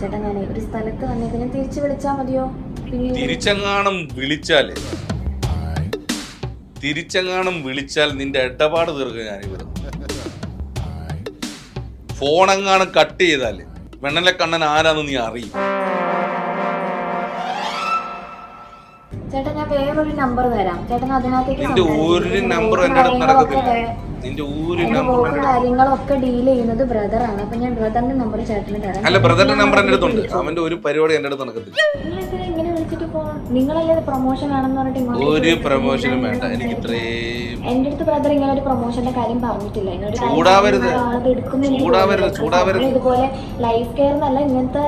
ചേട്ടാ ഒരു സ്ഥലത്ത് വന്നേക്ക്. തിരിച്ചു വിളിച്ചാ മതിയോ? പിന്നീട് തിരിച്ചെങ്ങാനും വിളിച്ചാലേ? തിരിച്ചെങ്ങാനും വിളിച്ചാൽ നിന്റെ ഇടപാട് തീർക്കും ഞാൻ ഇവിടെ ഫോണെങ്ങാനും കട്ട് ചെയ്താൽ വെണ്ണലെ കണ്ണൻ ആരാന്ന് നീ അറിയും. ചേട്ടാ ഞാൻ വേറൊരു നമ്പർ തരാം. ചേട്ടൻ അതിനകത്തേക്ക് ഒരു നമ്പർ നിന്റെ ഒരു നമ്പർ കാര്യങ്ങളൊക്കെ ഡീൽ ചെയ്യുന്നത് ബ്രദറാണ് അപ്പൊ ഞാൻ ബ്രദറിന്റെ നമ്പർ ചേട്ടന് തരാം. അല്ല ബ്രദറിന്റെ നമ്പർ എന്റെ അടുത്തുണ്ട്. വിളിച്ചോ. അവന്റെ ഒരു പരിപാടി എന്റെ അടുത്ത് നടക്കത്തില്ല. ഇങ്ങനെ വിളിച്ചിട്ട് നിങ്ങളല്ലേ പ്രൊമോഷൻ ആണെന്ന് പറഞ്ഞിട്ട് ഒരു പ്രൊമോഷനും വേണ്ട. എനിക്ക്. ഇത്രയും എന്റെ അടുത്ത് ബ്രദർ ഇങ്ങനെ ഒരു പ്രൊമോഷന്റെ കാര്യം പറഞ്ഞിട്ടില്ല. ചൂടാവരുത്. ചൂടാവരുത്, ചൂടാവരുത്. ഇതുപോലെ ലൈഫ് കെയർ എന്നല്ല ഇങ്ങനത്തെ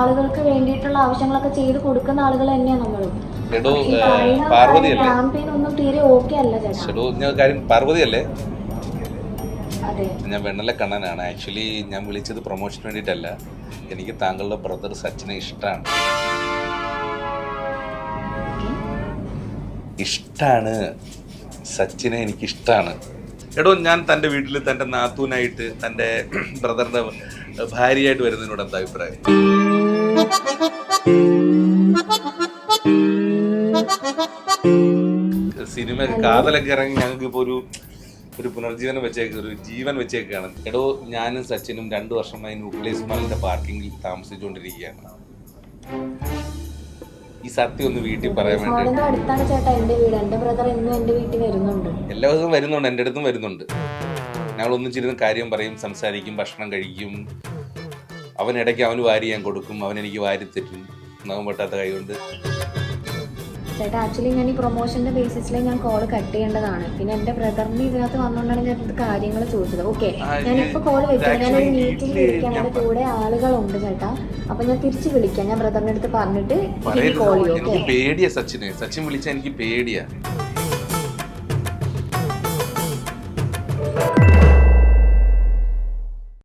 ആളുകൾക്ക് വേണ്ടിയിട്ടുള്ള ആവശ്യങ്ങളൊക്കെ ചെയ്ത് കൊടുക്കുന്ന ആളുകൾ തന്നെയാണ് നമ്മൾ എടോ പാർവതി അല്ലേ? എടോ ഞാൻ കാര്യം പാർവതി അല്ലേ? ഞാൻ വെണ്ണല കണ്ണനാണ്. ആക്ച്വലി ഞാൻ വിളിച്ചത് പ്രൊമോഷന് വേണ്ടിയിട്ടല്ല. എനിക്ക് താങ്കളുടെ ബ്രദർ സച്ചിനെ ഇഷ്ടമാണ് ഇഷ്ടാണ്. സച്ചിനെ എനിക്ക് ഇഷ്ടമാണ് എടോ ഞാൻ തന്റെ വീട്ടിൽ തന്റെ നാത്തൂനായിട്ട് തന്റെ ബ്രദറിന്റെ ഭാര്യയായിട്ട് വരുന്നതിനോട് എന്താ അഭിപ്രായം? സിനിമ കാതലൊക്കെ ഇറങ്ങി ഞങ്ങൾക്ക് ഇപ്പോൾ ഒരു ഒരു പുനർജീവനം വെച്ചേക്ക് ഒരു ജീവൻ വെച്ചേക്കാണ്. എടോ ഞാനും സച്ചിനും രണ്ടു വർഷമായി ന്യൂക്ലിയസ് മാളിന്റെ പാർക്കിങ്ങിൽ താമസിച്ചുകൊണ്ടിരിക്കുകയാണ്. ഈ സത്യം ഒന്ന് വീട്ടിൽ പറയാൻ വേണ്ടി എല്ലാ ദിവസവും വരുന്നുണ്ട്. എന്റെ അടുത്തും വരുന്നുണ്ട്. ഞങ്ങൾ ഒന്നിച്ചിരുന്ന് കാര്യം പറയും സംസാരിക്കും ഭക്ഷണം കഴിക്കും. അവൻ ഇടയ്ക്ക് അവന് വാരി ഞാൻ കൊടുക്കും. അവൻ എനിക്ക് വാരി തരും നഖം പൊട്ടാത്ത കൈ കൊണ്ട്. ചേട്ടാ ആക്ച്വലി ഞാൻ ഈ പ്രൊമോഷന്റെ ബേസിസിൽ ഞാൻ കോൾ കട്ട് ചെയ്യേണ്ടതാണ്. പിന്നെ എന്റെ ബ്രദറിന് ഇതിനകത്ത് വന്നുകൊണ്ടാണ് ഞാൻ കാര്യങ്ങൾ ചോദിച്ചത്. ഓക്കെ ഞാനിപ്പോൾ ഞാനിപ്പോ കോൾ വെക്കാം. ഞാനൊരു മീറ്റിംഗ് ഇരിക്കാൻ ഞാൻ കൂടെ ആളുകളുണ്ട് ചേട്ടാ. അപ്പൊ ഞാൻ തിരിച്ചു വിളിക്കാം. ഞാൻ ബ്രദറിന്റെ അടുത്ത് പറഞ്ഞിട്ട് കോൾ ചെയ്യും പേടിയാ സച്ചിനെ. സച്ചിൻ വിളിച്ചാൽ എനിക്ക് പേടിയാ.